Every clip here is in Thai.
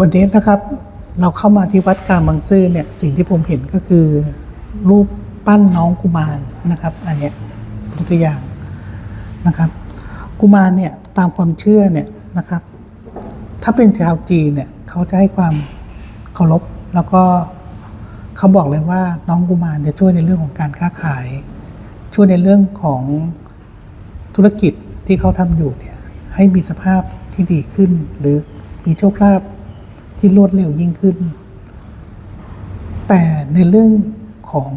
วันนี้นะครับ เราเข้ามาที่วัดกลางบางซื่อเนี่ยสิ่งที่ผมเห็นก็คือ รูปปั้นน้องกุมารนะครับ อันเนี้ยตัวอย่างนะครับ กุมารเนี่ยตามความเชื่อเนี่ยนะครับ ถ้าเป็นชาวจีนเนี่ยเขาจะให้ความเคารพแล้วก็เขาบอกเลยว่าน้องกุมารจะช่วยในเรื่องของการค้าขาย ช่วยในเรื่องของธุรกิจที่เขาทำอยู่เนี่ยให้มีสภาพที่ดีขึ้น หรือมีโชคลาภ ที่รวดเร็วยิ่งขึ้น แต่ในเรื่องของ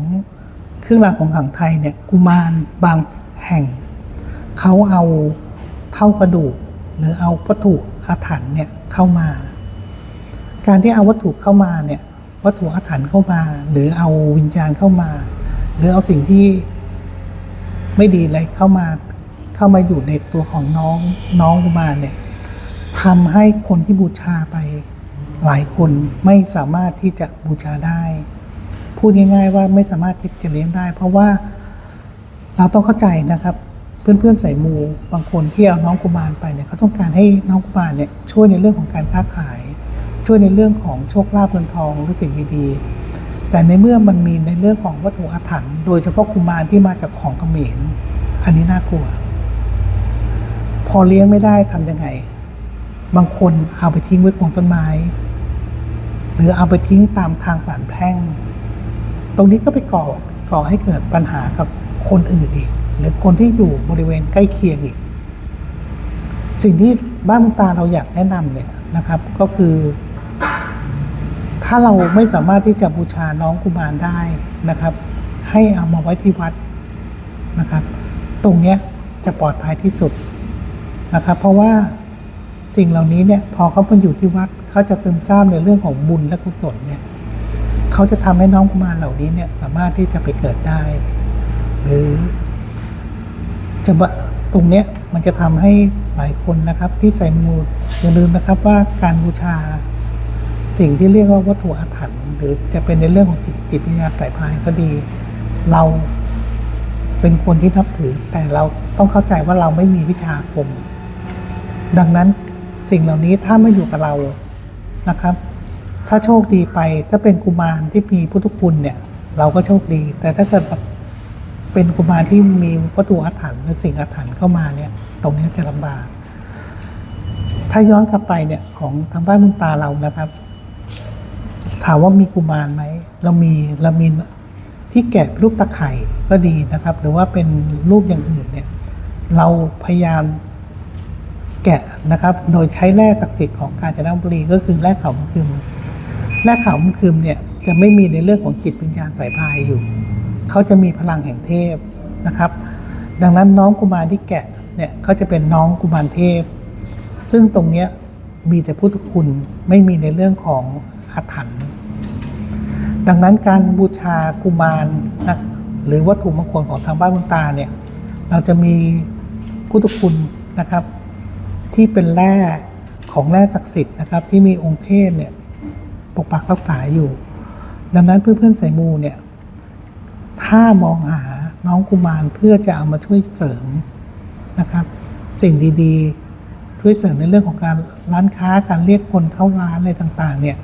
เครื่องรางของขลังไทยเนี่ยกุมารบางแห่ง เขาเอาเท่ากระดูก หรือเอาวัตถุอาถรรพ์เนี่ยเข้ามา การที่เอาวัตถุเข้ามาเนี่ยวัตถุอาถรรพ์เข้ามา หรือเอาวิญญาณเข้ามา หรือเอาสิ่งที่ไม่ดีอะไรเข้ามาเข้ามาอยู่ในตัวของน้องน้องกุมารเนี่ยทำให้คนที่บูชาไป หลายคนไม่สามารถที่จะบูชาได้ พูดง่ายๆว่าไม่สามารถที่จะเลี้ยงได้ เพราะว่าเราต้องเข้าใจนะครับ เพื่อนๆใส่มู บางคนที่เอาน้องกุมารไปเนี่ยเขาต้องการให้น้องกุมารเนี่ยช่วยในเรื่องของการค้าขาย ช่วยในเรื่องของโชคลาภเงินทองหรือสิ่งดีๆ แต่ในเมื่อมันมีในเรื่องของวัตถุอาถรรพ์โดยเฉพาะกุมารที่มาจากของเขมรอันนี้น่ากลัว พอเลี้ยงไม่ได้ทำยังไง บางคนเอาไปทิ้งไว้โคนต้นไม้ หรือเอาไปทิ้งตามทางสารแพร่ง ตรงนี้ก็ไปก่อก่อให้เกิดปัญหากับคนอื่นอีก หรือคนที่อยู่บริเวณใกล้เคียงอีก สิ่งที่บ้านมุงตาเราอยากแนะนำเนี่ยนะครับ ก็คือ ถ้าเราไม่สามารถที่จะบูชาน้องกุมารได้นะครับ ให้เอามาไว้ที่วัดนะครับ ตรงเนี้ยจะปลอดภัยที่สุดนะครับ เพราะว่าสิ่งเหล่านี้เนี่ยพอเขามาอยู่ที่วัด เขาจะซึมซาบในเรื่องของบุญและกุศลเนี่ยเขาจะทำให้น้องกุมารเหล่านี้เนี่ยสามารถที่จะไปเกิดได้ หรือจะตรงเนี้ยมันจะทำให้หลายคนนะครับ ที่ใส่มูอย่าลืมนะครับว่าการบูชาสิ่งที่เรียกว่าวัตถุอาถรรพ์หรือจะเป็นในเรื่องของจิตจิตวิญญาณสายพานก็ดี เราเป็นคนที่นับถือ แต่เราต้องเข้าใจว่าเราไม่มีวิชาคม ดังนั้นสิ่งเหล่านี้ถ้าไม่อยู่กับเรา นะครับ ถ้าโชคดีไปถ้าเป็นกุมารที่มีพุทธคุณเนี่ย เราก็โชคดี แต่ถ้าเกิดเป็นกุมารที่มีวัตถุอาถรรพ์หรือสิ่งอาถรรพ์เข้ามาเนี่ย ตรงนี้จะลำบาก ถ้าย้อนกลับไปเนี่ยของทางบ้านมุนตาเรานะครับ ถามว่ามีกุมารไหมเรามีเรามีที่แกะรูปตะไคร่ก็ดีนะครับ หรือว่าเป็นรูปอย่างอื่นเนี่ย เราพยายาม แกะนะครับ โดยใช้แร่ศักดิ์สิทธิ์ของกาญจนบุรีก็คือแร่เขามุคืมแร่เขามุคืมเนี่ยจะไม่มีในเรื่องของจิตวิญญาณสายพายอยู่ เขาจะมีพลังแห่งเทพนะครับ ดังนั้นน้องกุมารที่แกะเนี่ยเขาจะเป็นน้องกุมารเทพ ซึ่งตรงเนี้ยมีแต่พุทธคุณไม่มีในเรื่องของอาถรรพ์ดังนั้นการบูชากุมารนะหรือวัตถุมงคลของทางบ้านบุญตาเนี่ยเราจะมีพุทธคุณนะครับ ที่เป็นแร่ของแร่ศักดิ์สิทธิ์นะครับ ที่มีองค์เทพเนี่ยปกปักรักษาอยู่ ดังนั้นเพื่อนๆสายมูเนี่ยถ้ามองหาน้องกุมารเพื่อจะเอามาช่วยเสริมนะครับ สิ่งดีๆ ช่วยเสริมในเรื่องของการร้านค้าการเรียกคนเข้าร้านอะไรต่างๆเนี่ย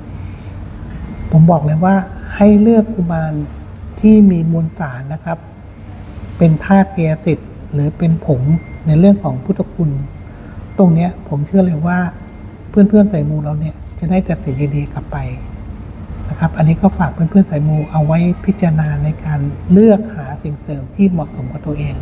ผมบอกเลยว่าให้เลือกกุมารที่มีมวลสารนะครับ เป็นธาตุเกยสิทธิ์หรือเป็นผงในเรื่องของพุทธคุณ รงนี้ผมเชื่อเลยว่าเพื่อนๆสายมูเราเนี่ยจะได้แต่สิ่งดีๆกลับไปนะครับ อันนี้ก็ฝากเพื่อนๆสายมูเอาไว้พิจารณาในการเลือกหาสิ่งเสริมที่เหมาะสมกับตัวเอง